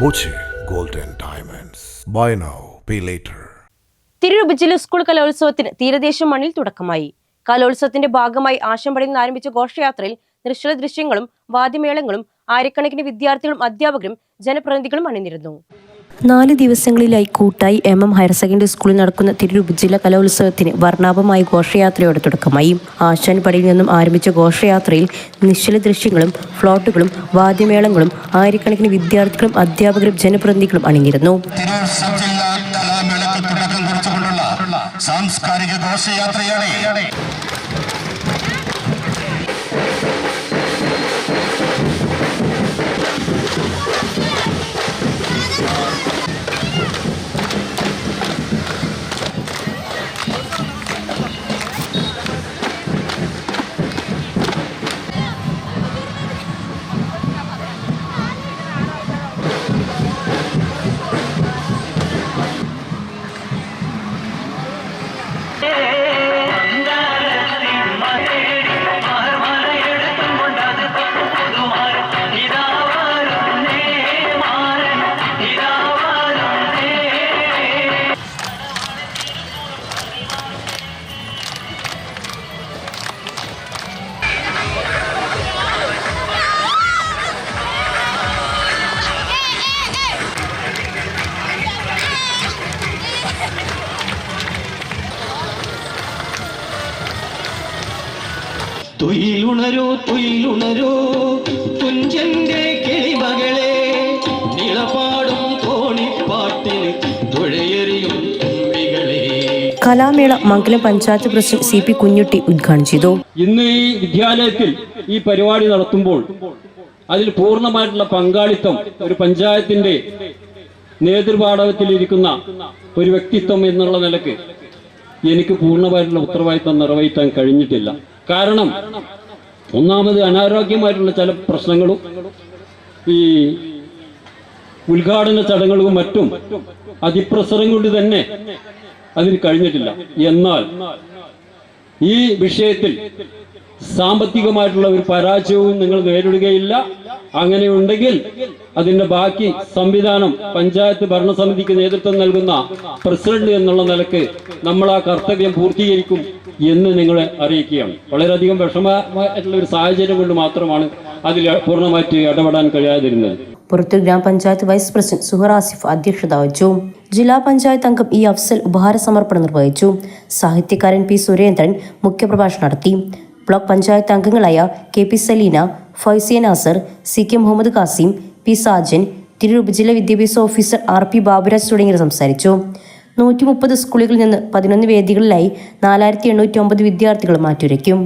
Boche golden diamonds buy now pay later Tirur ജില്ല school കലോത്സവത്തിന് തീരദേശ മണ്ണിൽ തുടക്കമായി. കലോത്സവത്തിന്റെ ഭാഗമായി ആശംപടിയിൽ നിന്ന് ആരംഭിച്ച ഘോഷയാത്രയിൽ നിശ്ചല ദൃശ്യങ്ങളും വാദ്യമേളങ്ങളും ആയിരക്കണക്കിന് വിദ്യാർത്ഥികളും അധ്യാപകരും ജനപ്രതിനിധികളും അണിനിരുന്നു. നാല് ദിവസങ്ങളിലായി കൂട്ടായി എം എം ഹയർ സെക്കൻഡറി സ്കൂളിൽ നടക്കുന്ന തിരൂർ ഉപജില്ല കലോത്സവത്തിന് വർണാഭമായ ഘോഷയാത്രയോടെ തുടക്കമായി. ആശാൻപടിയിൽ നിന്നും ആരംഭിച്ച ഘോഷയാത്രയിൽ നിശ്ചല ദൃശ്യങ്ങളും ഫ്ലോട്ടുകളും വാദ്യമേളങ്ങളും ആയിരക്കണക്കിന് വിദ്യാർത്ഥികളും അധ്യാപകരും ജനപ്രതിനിധികളും അണിഞ്ഞിരുന്നു. സാംസ്കാരിക ഘോഷയാത്രയാണ് Yeah. തുയിലുണരൂ തുയിലുണരൂ തുഞ്ചന്റെ കിളിമകളെ നിളപാടും തോണിപ്പാട്ടിന് തുഴയെറിയും കലാമേള Mangalam panchayat president C P Kunhutty ഉദ്ഘാടനം ചെയ്തു. ഇന്ന് ഈ വിദ്യാലയത്തിൽ ഈ പരിപാടി നടത്തുമ്പോൾ അതിൽ പൂർണമായിട്ടുള്ള പങ്കാളിത്തം ഒരു പഞ്ചായത്തിന്റെ നേതൃപാടവത്തിലിരിക്കുന്ന ഒരു വ്യക്തിത്വം എന്നുള്ള നിലയ്ക്ക് എനിക്ക് പൂർണമായിട്ടുള്ള ഉത്തരവാദിത്തം നിറവേറ്റാൻ കഴിഞ്ഞിട്ടില്ല. കാരണം ഒന്നാമത് അനാരോഗ്യമായിട്ടുള്ള ചില പ്രശ്നങ്ങളും ഈ ഉദ്ഘാടന ചടങ്ങുകളും മറ്റും അതിപ്രസരം കൊണ്ട് തന്നെ അതിന് കഴിഞ്ഞിട്ടില്ല. എന്നാൽ ഈ വിഷയത്തിൽ സാമ്പത്തികമായിട്ടുള്ള ഒരു പരാജയവും നിങ്ങൾ നേരിടുകയില്ല. അങ്ങനെ ഉണ്ടെങ്കിൽ അതിന്റെ ബാക്കി സംവിധാനം പഞ്ചായത്ത് ഭരണസമിതിക്ക് നേതൃത്വം നൽകുന്ന പ്രസിഡന്റ് എന്നുള്ള നിലയ്ക്ക് നമ്മൾ ആ കർത്തവ്യം പൂർത്തീകരിക്കും എന്ന് നിങ്ങളെ അറിയിക്കുകയാണ്. വളരെയധികം വിഷമമായിട്ടുള്ള ഒരു സാഹചര്യം കൊണ്ട് മാത്രമാണ് അതിൽ പൂർണമായിട്ട് ഇടപെടാൻ കഴിയാതിരുന്നത്. പുറത്ത് ഗ്രാമപഞ്ചായത്ത് വൈസ് പ്രസിഡന്റ് സുഹർ ആസിഫ് അധ്യക്ഷത വഹിച്ചു. ജില്ലാ പഞ്ചായത്ത് അംഗം ഇ അഫ്സൽ ഉപഹാര സമർപ്പണം നിർവഹിച്ചു. സാഹിത്യകാരൻ പി സുരേന്ദ്രൻ മുഖ്യപ്രഭാഷണം നടത്തി. ബ്ലോക്ക് പഞ്ചായത്ത് അംഗങ്ങളായ K P Saleena Faisiya Nasar C K Muhammad Kasim P Sajan Tirur ഉപജില്ല വിദ്യാഭ്യാസ ഓഫീസർ ആർ പി ബാബുരാജ് തുടങ്ങിയവർ സംസാരിച്ചു. നൂറ്റി മുപ്പത് സ്കൂളുകളിൽ നിന്ന് പതിനൊന്ന് വേദികളിലായി നാലായിരത്തി എണ്ണൂറ്റി ഒമ്പത് വിദ്യാർത്ഥികൾ മാറ്റുരയ്ക്കും.